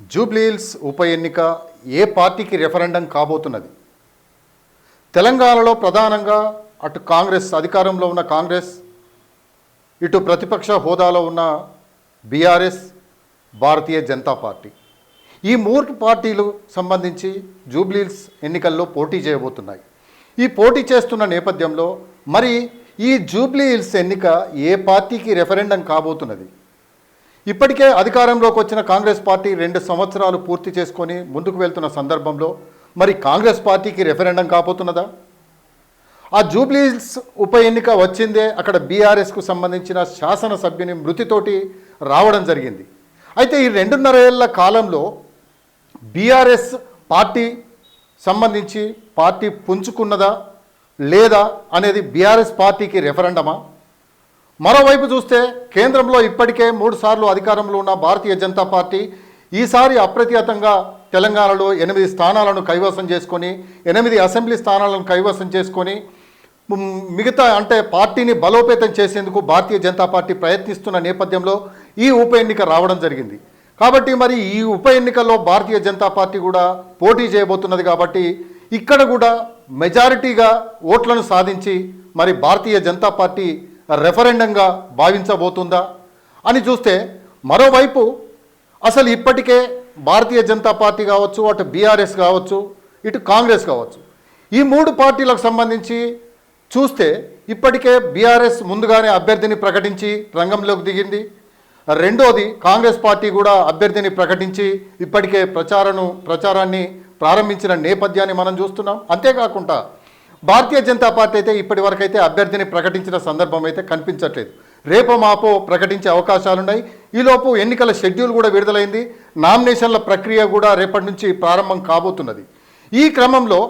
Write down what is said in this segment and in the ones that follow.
జూబ్లీహిల్స్ ఉప ఎన్నిక ఏ పార్టీకి రెఫరెండం కాబోతున్నది? తెలంగాణలో ప్రధానంగా అటు కాంగ్రెస్ అధికారంలో ఉన్న కాంగ్రెస్ ఇటు ప్రతిపక్ష హోదాలో ఉన్న బీఆర్ఎస్ భారతీయ జనతా పార్టీ. ఈ మూడు పార్టీలు సంబంధించి జూబ్లీహిల్స్ ఎన్నికల్లో పోటీ చేయబోతున్నాయి. ఈ పోటీ చేస్తున్న నేపథ్యంలో మరి ఈ జూబ్లీహిల్స్ ఎన్నిక ఏ పార్టీకి రెఫరెండం కాబోతున్నది? ఇప్పటికే అధికారంలోకి వచ్చిన కాంగ్రెస్ పార్టీ రెండు సంవత్సరాలు పూర్తి చేసుకొని ముందుకు వెళ్తున్న సందర్భంలో మరి కాంగ్రెస్ పార్టీకి రెఫరెండం కాబోతున్నదా? ఆ జూబ్లీస్ ఉప ఎన్నిక వచ్చిందే అక్కడ బీఆర్ఎస్కు సంబంధించిన శాసనసభ్యుని మృతితోటి రావడం జరిగింది. అయితే ఈ రెండున్నర ఏళ్ళ కాలంలో బీఆర్ఎస్ పార్టీ సంబంధించి పార్టీ పుంజుకున్నదా లేదా అనేది బీఆర్ఎస్ పార్టీకి రెఫరెండమా మరోవైపు చూస్తే కేంద్రంలో ఇప్పటికే మూడుసార్లు అధికారంలో ఉన్న భారతీయ జనతా పార్టీ ఈసారి అప్రతిహతంగా తెలంగాణలో ఎనిమిది స్థానాలను కైవసం చేసుకొని ఎనిమిది అసెంబ్లీ స్థానాలను కైవసం చేసుకొని మిగతా అంటే పార్టీని బలోపేతం చేసేందుకు భారతీయ జనతా పార్టీ ప్రయత్నిస్తున్న నేపథ్యంలో ఈ ఉప ఎన్నిక రావడం జరిగింది. కాబట్టి మరి ఈ ఉప ఎన్నికల్లో భారతీయ జనతా పార్టీ కూడా పోటీ చేయబోతున్నది కాబట్టి ఇక్కడ కూడా మెజారిటీగా ఓట్లను సాధించి మరి భారతీయ జనతా పార్టీ రెఫరెండంగా భావించబోతుందా అని చూస్తే మరోవైపు అసలు ఇప్పటికే భారతీయ జనతా పార్టీ కావచ్చు అటు బీఆర్ఎస్ కావచ్చు ఇటు కాంగ్రెస్ కావచ్చు ఈ మూడు పార్టీలకు సంబంధించి చూస్తే ఇప్పటికే బీఆర్ఎస్ ముందుగానే అభ్యర్థిని ప్రకటించి రంగంలోకి దిగింది. రెండోది కాంగ్రెస్ పార్టీ కూడా అభ్యర్థిని ప్రకటించి ఇప్పటికే ప్రచారను ప్రచారాన్ని ప్రారంభించిన నేపథ్యాన్ని మనం చూస్తున్నాం. అంతేకాకుండా భారతీయ జనతా పార్టీ అయితే ఇప్పటి వరకు అయితే అభ్యర్థిని ప్రకటించిన సందర్భం అయితే కనిపించట్లేదు. రేపో మాపో ప్రకటించే అవకాశాలున్నాయి. ఈలోపు ఎన్నికల షెడ్యూల్ కూడా విడుదలైంది. నామినేషన్ల ప్రక్రియ కూడా రేపటి నుంచి ప్రారంభం కాబోతున్నది. ఈ క్రమంలో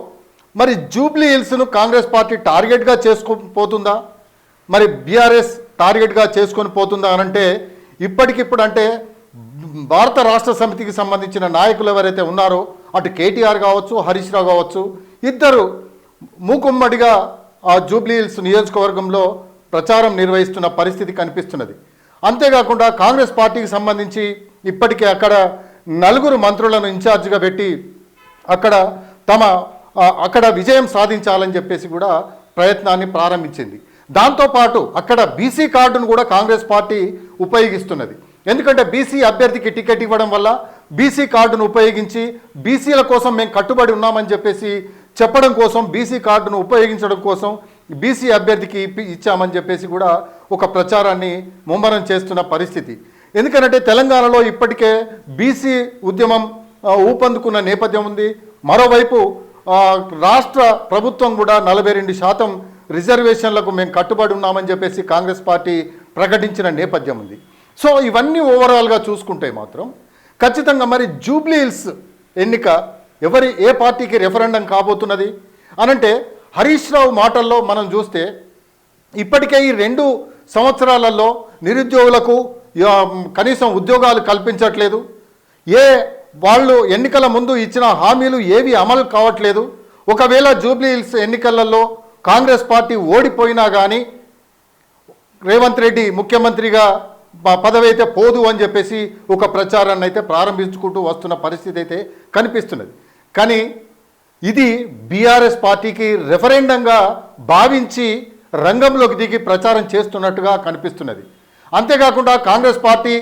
మరి జూబ్లీ హిల్స్ను కాంగ్రెస్ పార్టీ టార్గెట్గా చేసుకొని పోతుందా? మరి బీఆర్ఎస్ టార్గెట్గా చేసుకొని పోతుందా అనంటే ఇప్పటికిప్పుడు అంటే భారత రాష్ట్ర సమితికి సంబంధించిన నాయకులు ఎవరైతే ఉన్నారో అటు కేటీఆర్ కావచ్చు హరీష్ రావు కావచ్చు ఇద్దరు మూకుమ్మడిగా ఆ జూబ్లీహిల్స్ నియోజకవర్గంలో ప్రచారం నిర్వహిస్తున్న పరిస్థితి కనిపిస్తున్నది. అంతేకాకుండా కాంగ్రెస్ పార్టీకి సంబంధించి ఇప్పటికే అక్కడ నలుగురు మంత్రులను ఇన్ఛార్జిగా పెట్టి అక్కడ తమ అక్కడ విజయం సాధించాలని చెప్పేసి కూడా ప్రయత్నాన్ని ప్రారంభించింది. దాంతోపాటు అక్కడ బీసీ కార్డును కూడా కాంగ్రెస్ పార్టీ ఉపయోగిస్తున్నది. ఎందుకంటే బీసీ అభ్యర్థికి టికెట్ ఇవ్వడం వల్ల బీసీ కార్డును ఉపయోగించి బీసీల కోసం మేము కట్టుబడి ఉన్నామని చెప్పేసి చెప్పడం కోసం బీసీ కార్డును ఉపయోగించడం కోసం బీసీ అభ్యర్థికి ఇప్పి- ఇచ్చామని చెప్పేసి కూడా ఒక ప్రచారాన్ని ముమ్మరం చేస్తున్న పరిస్థితి. ఎందుకంటే తెలంగాణలో ఇప్పటికే బీసీ ఉద్యమం ఊపందుకున్న నేపథ్యం ఉంది. మరోవైపు రాష్ట్ర ప్రభుత్వం కూడా నలభై రెండు శాతం రిజర్వేషన్లకు మేము కట్టుబడి ఉన్నామని చెప్పేసి కాంగ్రెస్ పార్టీ ప్రకటించిన నేపథ్యం ఉంది. సో ఇవన్నీ ఓవరాల్గా చూసుకుంటే మాత్రం ఖచ్చితంగా మరి జూబ్లీ హిల్స్ ఎన్నిక ఎవరి ఏ పార్టీకి రెఫరెండం కాబోతున్నది అనంటే హరీష్ రావు మాటల్లో మనం చూస్తే ఇప్పటికే ఈ రెండు సంవత్సరాలలో నిరుద్యోగులకు కనీసం ఉద్యోగాలు కల్పించట్లేదు. ఏ వాళ్ళు ఎన్నికల ముందు ఇచ్చిన హామీలు ఏవి అమలు కావట్లేదు. ఒకవేళ జూబ్లీ హిల్స్ ఎన్నికలలో కాంగ్రెస్ పార్టీ ఓడిపోయినా కానీ రేవంత్ రెడ్డి ముఖ్యమంత్రిగా పదవి అయితే పోదు అని చెప్పేసి ఒక ప్రచారాన్ని అయితే ప్రారంభించుకుంటూ వస్తున్న పరిస్థితి అయితే కనిపిస్తున్నది. కానీ ఇది బీఆర్ఎస్ పార్టీకి రెఫరెండంగా భావించి రంగంలోకి దిగి ప్రచారం చేస్తున్నట్టుగా కనిపిస్తున్నది. అంతేకాకుండా కాంగ్రెస్ పార్టీ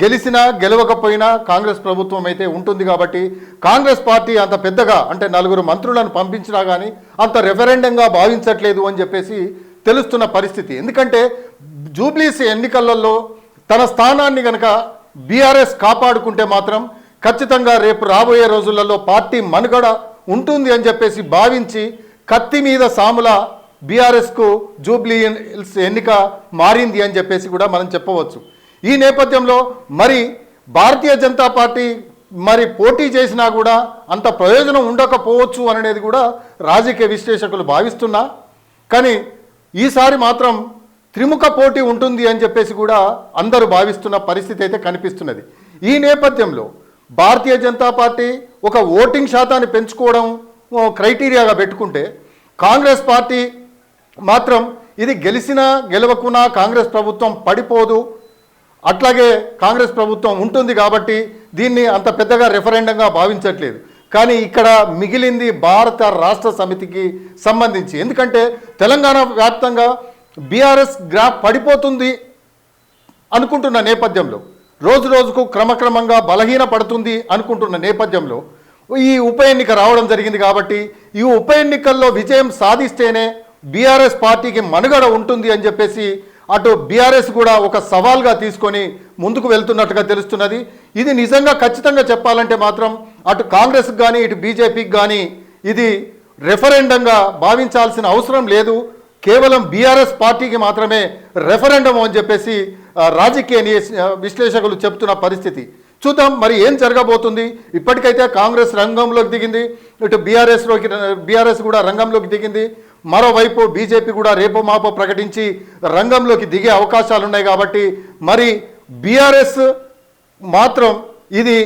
గెలిచినా గెలవకపోయినా కాంగ్రెస్ ప్రభుత్వం అయితే ఉంటుంది కాబట్టి కాంగ్రెస్ పార్టీ అంత పెద్దగా అంటే నలుగురు మంత్రులను పంపించినా కానీ అంత రెఫరెండంగా భావించట్లేదు అని చెప్పేసి తెలుస్తున్న పరిస్థితి. ఎందుకంటే జూబ్లీస్ ఎన్నికలలో తన స్థానాన్ని కనుక బీఆర్ఎస్ కాపాడుకుంటే మాత్రం ఖచ్చితంగా రేపు రాబోయే రోజులలో పార్టీ మనుగడ ఉంటుంది అని చెప్పేసి భావించి కత్తి మీద సాముల బీఆర్ఎస్కు జూబ్లీ హిల్స్ ఎన్నిక మారింది అని చెప్పేసి కూడా మనం చెప్పవచ్చు. ఈ నేపథ్యంలో మరి భారతీయ జనతా పార్టీ మరి పోటీ చేసినా కూడా అంత ప్రయోజనం ఉండకపోవచ్చు అనేది కూడా రాజకీయ విశ్లేషకులు భావిస్తున్నా. కానీ ఈసారి మాత్రం త్రిముఖ పోటీ ఉంటుంది అని చెప్పేసి కూడా అందరూ భావిస్తున్న పరిస్థితి అయితే కనిపిస్తున్నది. ఈ నేపథ్యంలో భారతీయ జనతా పార్టీ ఒక ఓటింగ్ శాతాన్ని పెంచుకోవడం క్రైటీరియాగా పెట్టుకుంటే కాంగ్రెస్ పార్టీ మాత్రం ఇది గెలిచినా గెలవకున్నా కాంగ్రెస్ ప్రభుత్వం పడిపోదు. అట్లాగే కాంగ్రెస్ ప్రభుత్వం ఉంటుంది కాబట్టి దీన్ని అంత పెద్దగా రెఫరెండంగా భావించట్లేదు. కానీ ఇక్కడ మిగిలింది భారత రాష్ట్ర సమితికి సంబంధించి. ఎందుకంటే తెలంగాణ వ్యాప్తంగా బీఆర్ఎస్ గ్రాఫ్ పడిపోతుంది అనుకుంటున్న నేపథ్యంలో. రోజు రోజుకు క్రమక్రమంగా బలహీన పడుతుంది అనుకుంటున్న నేపథ్యంలో ఈ ఉప ఎన్నిక రావడం జరిగింది కాబట్టి ఈ ఉప ఎన్నికల్లో విజయం సాధిస్తేనే బీఆర్ఎస్ పార్టీకి మనుగడ ఉంటుంది అని చెప్పేసి అటు బీఆర్ఎస్ కూడా ఒక సవాల్గా తీసుకొని ముందుకు వెళ్తున్నట్టుగా తెలుస్తున్నది. ఇది నిజంగా ఖచ్చితంగా చెప్పాలంటే మాత్రం అటు కాంగ్రెస్కి కానీ ఇటు బీజేపీకి కానీ ఇది రెఫరెండంగా భావించాల్సిన అవసరం లేదు. కేవలం బీఆర్ఎస్ పార్టీకి మాత్రమే రెఫరెండం అని చెప్పేసి రాజకీయ విశ్లేషకులు చెప్తున్న పరిస్థితి. చూద్దాం మరి ఏం జరగబోతుంది? ఇప్పటికైతే కాంగ్రెస్ రంగంలోకి దిగింది. ఇటు బీఆర్ఎస్లోకి బీఆర్ఎస్ కూడా రంగంలోకి దిగింది. మరోవైపు బీజేపీ కూడా రేపు మాపో ప్రకటించి రంగంలోకి దిగే అవకాశాలు ఉన్నాయి కాబట్టి మరి బీఆర్ఎస్ మాత్రం ఇది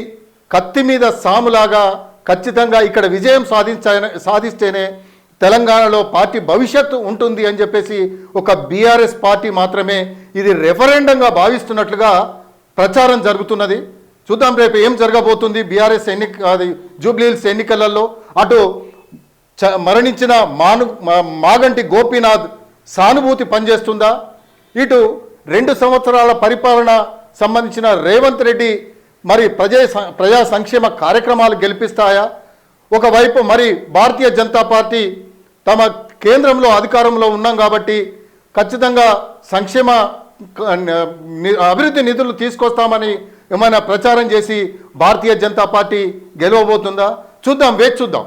కత్తి మీద సాములాగా ఖచ్చితంగా ఇక్కడ విజయం సాధించ సాధిస్తేనే తెలంగాణలో పార్టీ భవిష్యత్తు ఉంటుంది అని చెప్పేసి ఒక బీఆర్ఎస్ పార్టీ మాత్రమే ఇది రెఫరెండంగా భావిస్తున్నట్లుగా ప్రచారం జరుగుతున్నది. చూద్దాం రేపు ఏం జరగబోతుంది బీఆర్ఎస్ ఎన్నిక అది జూబ్లీహిల్స్ ఎన్నికలలో. అటు చ- మరణించిన మాను మాగంటి గోపీనాథ్ సానుభూతి పనిచేస్తుందా? ఇటు రెండు సంవత్సరాల పరిపాలన సంబంధించిన రేవంత్ రెడ్డి మరి ప్రజా ప్రజా సంక్షేమ కార్యక్రమాలు గెలిపిస్తాయా? ఒకవైపు మరి భారతీయ జనతా పార్టీ తమ కేంద్రంలో అధికారంలో ఉన్నాం కాబట్టి ఖచ్చితంగా సంక్షేమ అభివృద్ధి నిధులు తీసుకొస్తామని ఏమైనా ప్రచారం చేసి భారతీయ జనతా పార్టీ గెలవబోతుందా? చూద్దాం వేచి చూద్దాం.